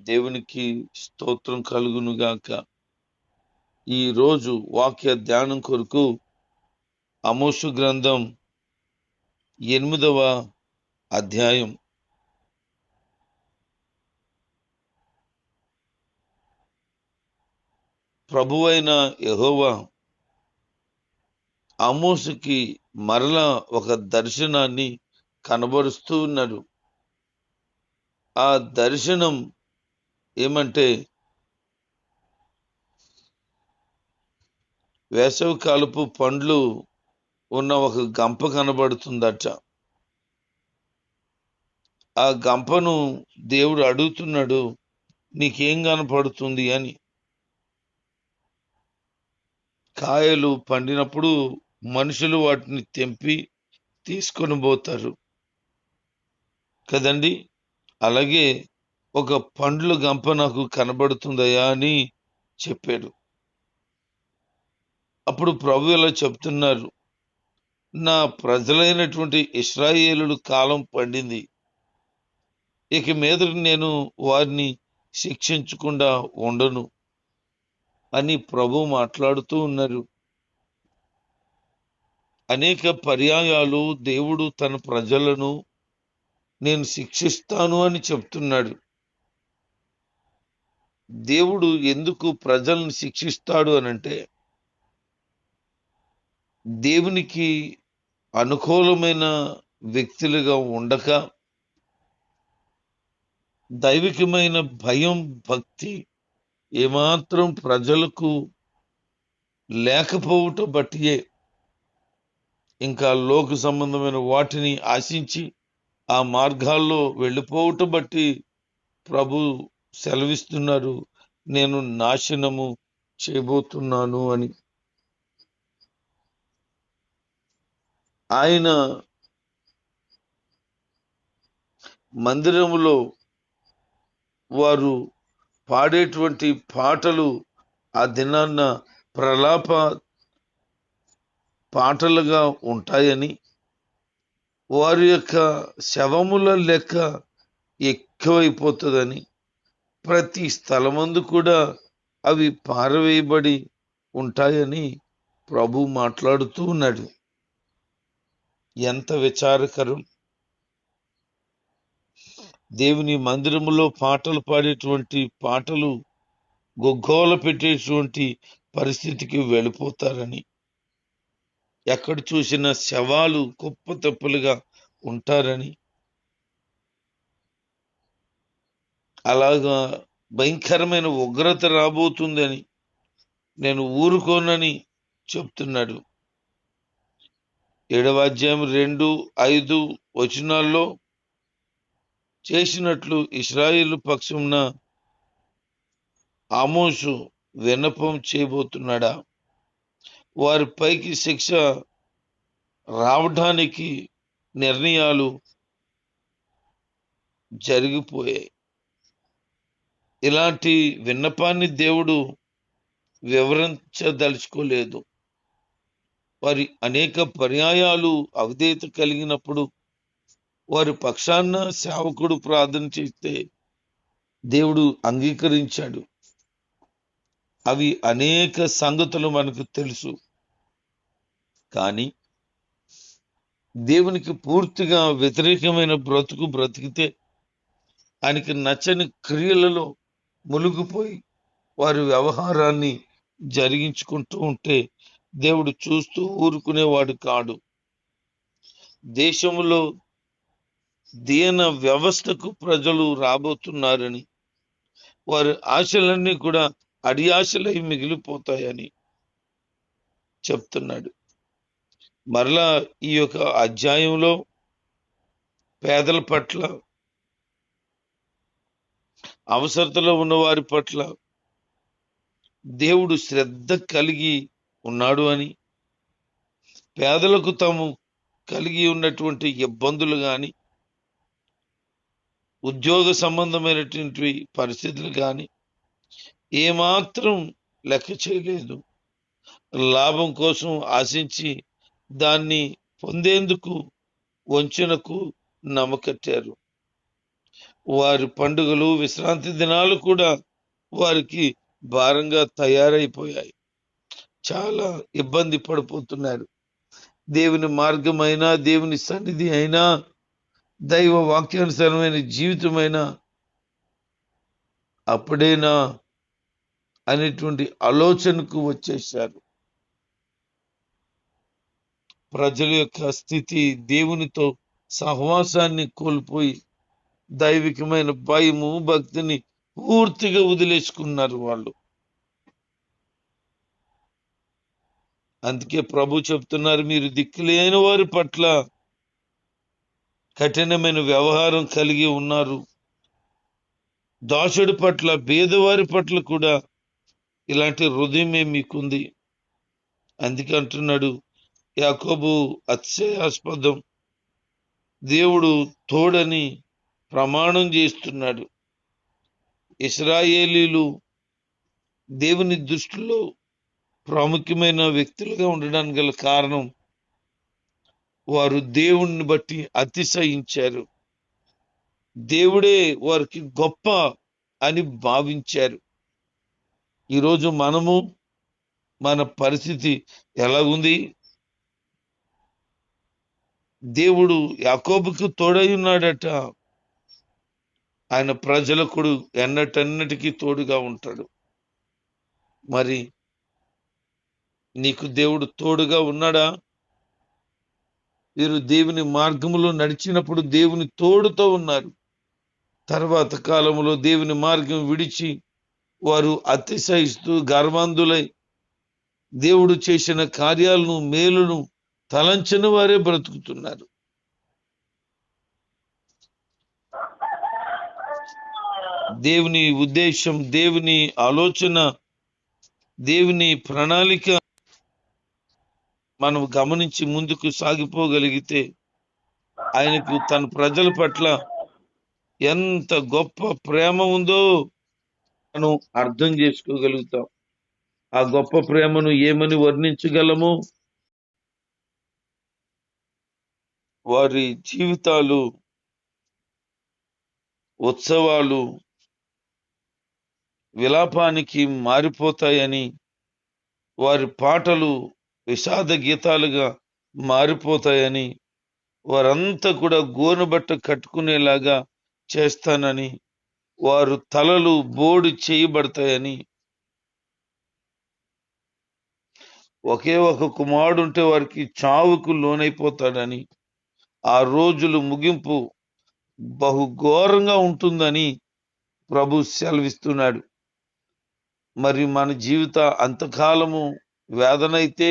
దేవునికి స్తోత్రం కలుగునుగాక ఈరోజు ఈ రోజు వాక్య ధ్యానం కొరకు అమోషు గ్రంథం ఎనిమిదవ అధ్యాయం. ప్రభువైన యహోవా అమోసుకి మరలా ఒక దర్శనాన్ని కనబరుస్తూ ఉన్నాడు. ఆ దర్శనం ఏమంటే వేసవి కాలపు పండ్లు ఉన్న ఒక గంప కనబడుతుందట. ఆ గంపను దేవుడు అడుగుతున్నాడు నీకేం కనపడుతుంది? అని. కాయలు పండినప్పుడు మనుషులు వాటిని తెంపి తీసుకొని పోతారు. కదండి? అలాగే ఒక పండ్లు గంప నాకు కనబడుతుందయా అని చెప్పాడు. అప్పుడు ప్రభు ఇలా చెప్తున్నారు నా ప్రజలైనటువంటి ఇస్రాయేలుడు కాలం పండింది. ఇక మీద నేను వారిని శిక్షించకుండా ఉండను అని ప్రభు మాట్లాడుతూ ఉన్నారు. అనేక పర్యాయాలు దేవుడు తన ప్రజలను నేను శిక్షిస్తాను అని చెప్తున్నాడు. దేవుడు ఎందుకు ప్రజలను శిక్షిస్తాడు అనంటే దేవునికి అనుకూలమైన వ్యక్తులుగా ఉండక దైవికమైన భయం భక్తి ఏమాత్రం ప్రజలకు లేకపోవటం బట్టియే ఇంకా లోక సంబంధమైన వాటిని ఆశించి ఆ మార్గాల్లో వెళ్ళిపోవటం బట్టి ప్రభు సెలవిస్తున్నారు. నేను నాశనము చేయబోతున్నాను అని. ఆయన మందిరములో వారు పాడేటువంటి పాటలు ఆ దినాన్న ప్రలాప పాటలుగా ఉంటాయని. వారి యొక్క శవముల లెక్క ఎక్కువైపోతుందని. ప్రతి స్థలమందు కూడా అవి పారవేయబడి ఉంటాయని ప్రభు మాట్లాడుతూ ఉన్నాడు. ఎంత విచారకరం. దేవుని మందిరములో పాటలు పాడేటువంటి పాటలు గొగ్గోల పెట్టేటువంటి పరిస్థితికి వెళ్ళిపోతారని. ఎక్కడ చూసిన శవాలు కుప్ప తప్పులుగా ఉంటారని. అలాగా భయంకరమైన ఉగ్రత రాబోతుందని నేను ఊరుకోనని చెప్తున్నాడు. ఏడవ అధ్యాయం రెండు ఐదు వచనాల్లో చేసినట్లు ఇస్రాయిల్ పక్షంన ఆమోసు విన్నపం చేయబోతున్నాడా? వారి పైకి శిక్ష రావడానికి నిర్ణయాలు జరిగిపోయాయి. ఇలాంటి విన్నపాన్ని దేవుడు వివరించదలుచుకోలేదు. వారి అనేక పర్యాయాలు అవధేత కలిగినప్పుడు వారి పక్షాన సేవకుడు ప్రార్థన చేస్తే దేవుడు అంగీకరించాడు. అవి అనేక సంగతులు మనకు తెలుసు. కానీ దేవునికి పూర్తిగా వ్యతిరేకమైన బ్రతుకు బ్రతికితే ఆయనకి నచ్చని క్రియలలో మునిగిపోయి వారి వ్యవహారాన్ని జరిగించుకుంటూ ఉంటే దేవుడు చూస్తూ ఊరుకునేవాడు కాడు. దేశంలో దీన వ్యవస్థకు ప్రజలు రాబోతున్నారని వారి ఆశలన్నీ కూడా అడియాశలై మిగిలిపోతాయని చెప్తున్నాడు. మరలా ఈ యొక్క అధ్యాయంలో పేదల పట్ల అవసరతలో ఉన్న వారి పట్ల దేవుడు శ్రద్ధ కలిగి ఉన్నాడు అని పేదలకు తాము కలిగి ఉన్నటువంటి ఇబ్బందులు కానీ ఉద్యోగ సంబంధమైనటువంటి పరిస్థితులు కానీ ఏమాత్రం లెక్క చేయలేదు. లాభం కోసం ఆశించి దాన్ని పొందేందుకు వంచనకు నమ్మకట్టారు. వారి పండుగలు విశ్రాంతి దినాలు కూడా వారికి భారంగా తయారైపోయాయి. చాలా ఇబ్బంది పడిపోతున్నారు. దేవుని మార్గమైనా దేవుని సన్నిధి అయినా దైవ వాక్యానుసారమైన జీవితమైనా అప్పుడేనా అనేటువంటి ఆలోచనకు వచ్చేశారు. ప్రజల యొక్క స్థితి దేవునితో సహవాసాన్ని కోల్పోయి దైవికమైన భయము భక్తిని పూర్తిగా వదిలేసుకున్నారు వాళ్ళు. అందుకే ప్రభు చెప్తున్నారు మీరు దిక్కులేని వారి పట్ల కఠినమైన వ్యవహారం కలిగి ఉన్నారు. దాసుడి పట్ల బేదవారి పట్ల కూడా ఇలాంటి హృదయమే మీకుంది? అందుకే అంటున్నాడు యాకోబు అతిశయాస్పదం. దేవుడు తోడని ప్రమాణం చేస్తున్నాడు ఇస్రాయేలీలు దేవుని దృష్టిలో ప్రాముఖ్యమైన వ్యక్తులుగా ఉండడానికి గల కారణం వారు దేవుణ్ణి బట్టి అతిశయించారు. దేవుడే వారికి గొప్ప అని భావించారు. ఈరోజు మనము మన పరిస్థితి ఎలా ఉంది? దేవుడు యాకోబుకు తోడై ఉన్నాడట. ఆయన ప్రజలకుడు ఎన్నటన్నిటికీ తోడుగా ఉంటాడు. మరి నీకు దేవుడు తోడుగా ఉన్నాడా? వీరు దేవుని మార్గములో నడిచినప్పుడు దేవుని తోడుతో ఉన్నారు. తర్వాత కాలంలో దేవుని మార్గం విడిచి వారు అతిశయిస్తూ గర్వాంధులై దేవుడు చేసిన కార్యాలను మేలును తలంచని వారే బ్రతుకుతున్నారు. దేవుని ఉద్దేశం దేవుని ఆలోచన దేవుని ప్రణాళిక మనం గమనించి ముందుకు సాగిపోగలిగితే ఆయనకు తన ప్రజల పట్ల ఎంత గొప్ప ప్రేమ ఉందో మనం అర్థం చేసుకోగలుగుతాం. ఆ గొప్ప ప్రేమను ఏమని వర్ణించగలము? వారి జీవితాలు ఉత్సవాలు విలాపానికి మారిపోతాయని వారి పాటలు విషాద గీతాలుగా మారిపోతాయని వారంతా కూడా గోనుబట్ట కట్టుకునేలాగా చేస్తానని వారు తలలు బోడి చేయబడతాయని ఒకే ఒక కుమారుడు ఉంటే వారికి చావుకు లోనైపోతాడని ఆ రోజులు ముగింపు బహు ఘోరంగా ఉంటుందని ప్రభు సెలవిస్తున్నాడు. మరి మన జీవిత అంతకాలము వేదనైతే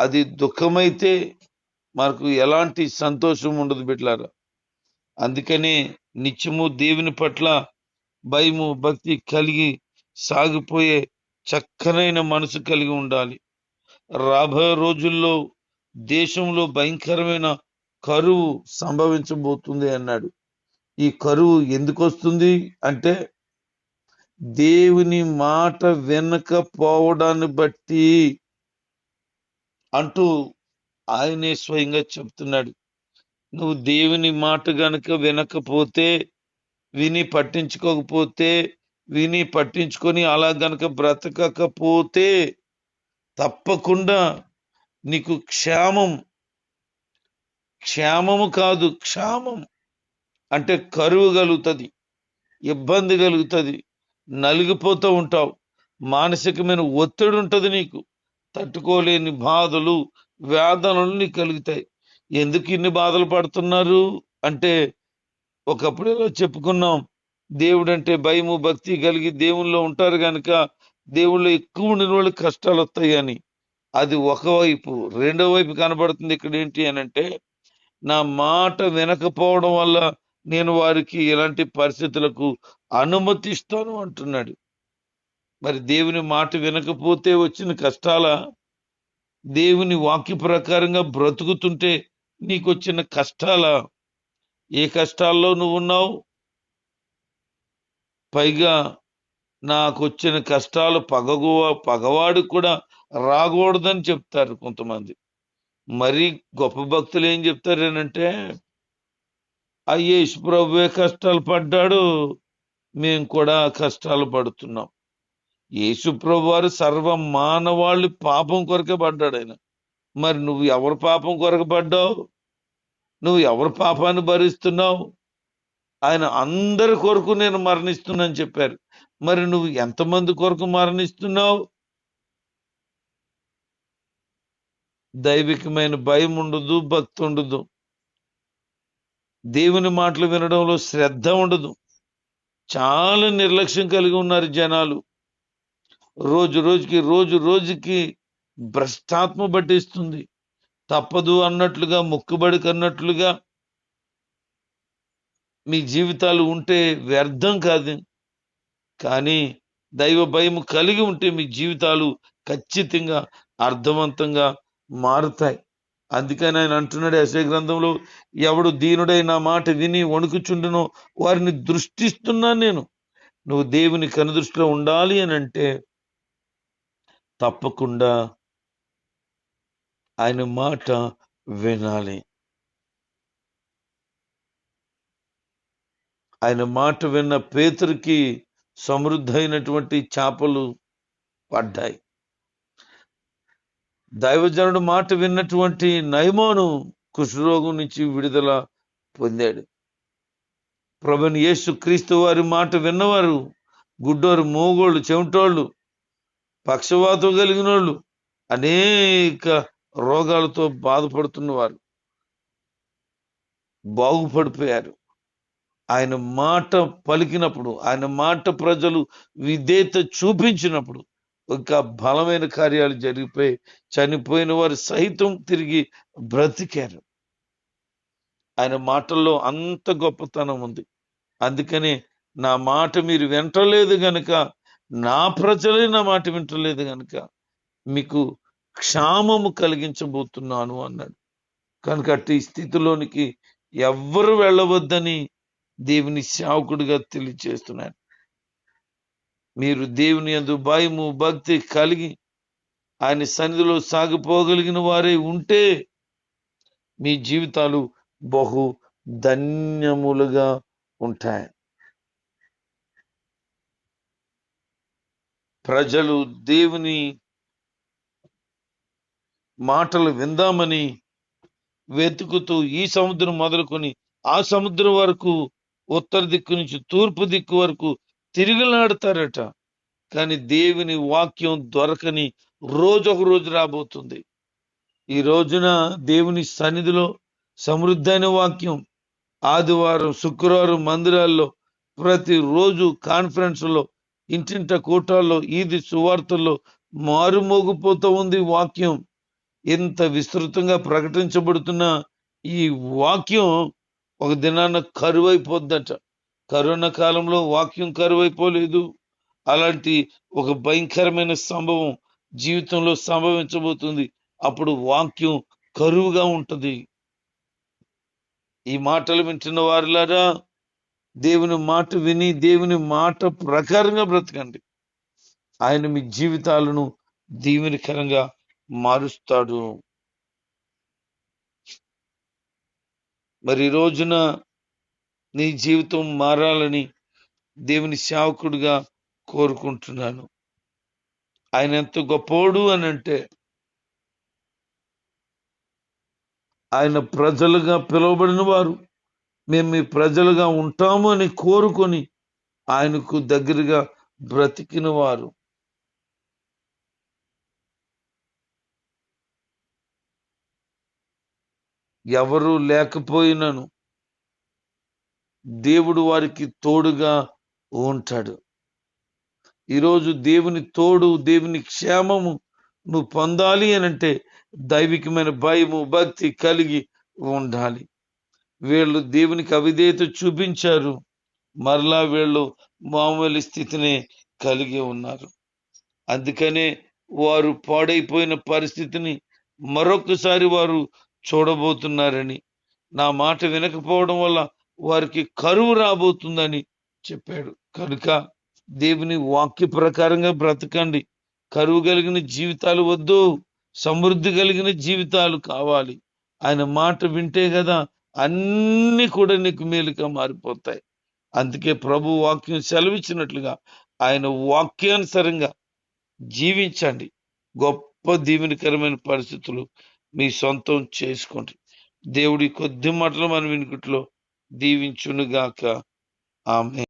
అది దుఃఖమైతే మనకు ఎలాంటి సంతోషం ఉండదు బిడ్డలారా. అందుకనే నిత్యము దేవుని పట్ల భయము భక్తి కలిగి సాగిపోయే చక్కనైన మనసు కలిగి ఉండాలి. రాబోయే రోజుల్లో దేశంలో భయంకరమైన కరువు సంభవించబోతుంది అన్నాడు. ఈ కరువు ఎందుకు వస్తుంది అంటే దేవుని మాట వినకపోవడాన్ని బట్టి అంటూ ఆయనే స్వయంగా చెప్తున్నాడు. నువ్వు దేవుని మాట గనక వినకపోతే విని పట్టించుకోకపోతే విని పట్టించుకొని అలా గనక బ్రతకకపోతే తప్పకుండా నీకు క్షేమం క్షేమము కాదు క్షామం అంటే కరువు కలుగుతుంది ఇబ్బంది కలుగుతుంది. నలిగిపోతూ ఉంటావు. మానసికమైన ఒత్తిడి ఉంటుంది నీకు. తట్టుకోలేని బాధలు వేదనలు నీకు కలుగుతాయి. ఎందుకు ఇన్ని బాధలు పడుతున్నారు? అంటే ఒకప్పుడు ఇలా చెప్పుకున్నాం దేవుడు అంటే భయము భక్తి కలిగి దేవుల్లో ఉంటారు కనుక దేవుళ్ళు ఎక్కువ ఉండిన వాళ్ళకి కష్టాలు వస్తాయి అని. అది ఒకవైపు రెండో వైపు కనబడుతుంది ఇక్కడ ఏంటి అని అంటే నా మాట వినకపోవడం వల్ల నేను వారికి ఇలాంటి పరిస్థితులకు అనుమతిస్తాను అంటున్నాడు. మరి దేవుని మాట వినకపోతే వచ్చిన కష్టాల దేవుని వాక్య ప్రకారంగా బ్రతుకుతుంటే నీకు వచ్చిన కష్టాల ఏ కష్టాల్లో నువ్వు ఉన్నావు? పైగా నాకు వచ్చిన కష్టాలు పగగు పగవాడు కూడా రాకూడదని చెప్తారు కొంతమంది. మరి గొప్ప భక్తులు ఏం చెప్తారేనంటే ఆ ప్రభువే కష్టాలు పడ్డాడు. మేము కూడా కష్టాలు పడుతున్నాం. యేసుప్రభు వారు సర్వ మానవాళ్ళు పాపం కొరకే పడ్డాడు ఆయన. మరి నువ్వు ఎవరి పాపం కొరకు పడ్డావు? నువ్వు ఎవరి పాపాన్ని భరిస్తున్నావు? ఆయన అందరి కొరకు నేను మరణిస్తున్నాను చెప్పారు. మరి నువ్వు ఎంతమంది కొరకు మరణిస్తున్నావు? దైవికమైన భయం ఉండదు భక్తి ఉండదు. దేవుని మాటలు వినడంలో శ్రద్ధ ఉండదు. చాలా నిర్లక్ష్యం కలిగి ఉన్నారు జనాలు. రోజు రోజుకి రోజు రోజుకి భ్రష్టాత్మ పట్టిస్తుంది. తప్పదు అన్నట్లుగా మొక్కుబడి కన్నట్లుగా మీ జీవితాలు ఉంటే వ్యర్థం కాదు. కానీ దైవ భయం కలిగి ఉంటే మీ జీవితాలు ఖచ్చితంగా అర్థవంతంగా మారుతాయి. అందుకని ఆయన అంటున్నాడు యశయ గ్రంథంలో ఎవడు దీనుడై నా మాట విని వణుకుచుండునో వారిని దృష్టిస్తున్నాను నేను. నువ్వు దేవుని కనుదృష్టిలో ఉండాలి అని అంటే తప్పకుండా ఆయన మాట వినాలి. ఆయన మాట విన్న పేతురికి సమృద్ధైనటువంటి చేపలు పడ్డాయి. దైవజనుడు మాట విన్నటువంటి నయమాను కుష్ఠరోగం నుంచి విడుదల పొందాడు. ప్రభుని యేసు క్రీస్తు వారి మాట విన్నవారు గుడ్డోరు మూగోళ్ళు చెమటోళ్ళు పక్షవాతం కలిగిన వాళ్ళు అనేక రోగాలతో బాధపడుతున్నవారు. బాగుపడిపోయారు. ఆయన మాట పలికినప్పుడు ఆయన మాట ప్రజలు విధేత చూపించినప్పుడు ఇంకా బలమైన కార్యాలు జరిగిపోయి చనిపోయిన వారు సైతం తిరిగి బ్రతికారు. ఆయన మాటల్లో అంత గొప్పతనం ఉంది. అందుకని నా మాట మీరు వింటలేదు గనుక నా ప్రజలే నా మాట వింటలేదు గనుక మీకు క్షామము కలిగించబోతున్నాను అన్నాడు. కనుక అట్టి స్థితిలోనికి ఎవ్వరు వెళ్ళవద్దని దేవుని సేవకుడిగా తెలియచేస్తున్నాడు మీరు దేవుని అందు భయము భక్తి కలిగి ఆయన సన్నిధిలో సాగిపోగలిగిన వారే ఉంటే మీ జీవితాలు బహు ధన్యములుగా ఉంటాయి. ప్రజలు దేవుని మాటలు విందామని వెతుకుతూ ఈ సముద్రం మొదలుకొని ఆ సముద్రం వరకు ఉత్తర దిక్కు నుంచి తూర్పు దిక్కు వరకు తిరిగిలాడతారట కానీ దేవుని వాక్యం దొరకని రోజు ఒక రోజు రాబోతుంది. ఈ రోజున దేవుని సన్నిధిలో సమృద్ధైన వాక్యం ఆదివారం శుక్రవారం మందిరాల్లో ప్రతిరోజు కాన్ఫరెన్స్లో ఇంటింట కూటాల్లో ఈది సువార్తల్లో మారుమోగిపోతూ ఉంది వాక్యం. ఇంత విస్తృతంగా ప్రకటించబడుతున్న ఈ వాక్యం ఒక దినాన కరువైపోద్దట. కరోనా కాలంలో వాక్యం కరువైపోలేదు. అలాంటి ఒక భయంకరమైన సంభవం జీవితంలో సంభవించబోతుంది. అప్పుడు వాక్యం కరువుగా ఉంటుంది. ఈ మాటలు వింటున్న వారిలారా దేవుని మాట విని దేవుని మాట ప్రకారంగా బ్రతకండి. ఆయన మీ జీవితాలను దీవెనకరంగా మారుస్తాడు. మరి రోజున నీ జీవితం మారాలని దేవుని సేవకుడిగా కోరుకుంటున్నాను. ఆయన ఎంత గొప్పోడు అని అంటే ఆయన ప్రజలుగా పిలువబడిన వారు మేము మీ ప్రజలుగా ఉంటాము అని కోరుకొని ఆయనకు దగ్గరగా బ్రతికిన వారు. ఎవరు లేకపోయినను దేవుడు వారికి తోడుగా ఉంటాడు. ఈరోజు దేవుని తోడు దేవుని క్షేమము నువ్వు పొందాలి అని అంటే దైవికమైన భయము భక్తి కలిగి ఉండాలి. వీళ్ళు దేవునికి అవిధేయత చూపించారు. మరలా వీళ్ళు మామూలు స్థితిని కలిగి ఉన్నారు. అందుకనే వారు పాడైపోయిన పరిస్థితిని మరొకసారి వారు చూడబోతున్నారని నా మాట వినకపోవడం వల్ల వారికి కరువు రాబోతుందని చెప్పాడు. కనుక దేవుని వాక్య ప్రకారంగా బ్రతకండి. కరువు కలిగిన జీవితాలు వద్దు సమృద్ధి కలిగిన జీవితాలు కావాలి. ఆయన మాట వింటే కదా అన్ని కూడా నీకు మేలుగా మారిపోతాయి. అందుకే ప్రభు వాక్యం సెలవిచ్చినట్లుగా ఆయన వాక్యానుసరంగా జీవించండి. గొప్ప దీవెనకరమైన పరిస్థితులు మీ సొంతం చేసుకోండి. దేవుడి కొద్ది మాటలు మన వినుకుట్లో దీవించునుగాక. ఆమె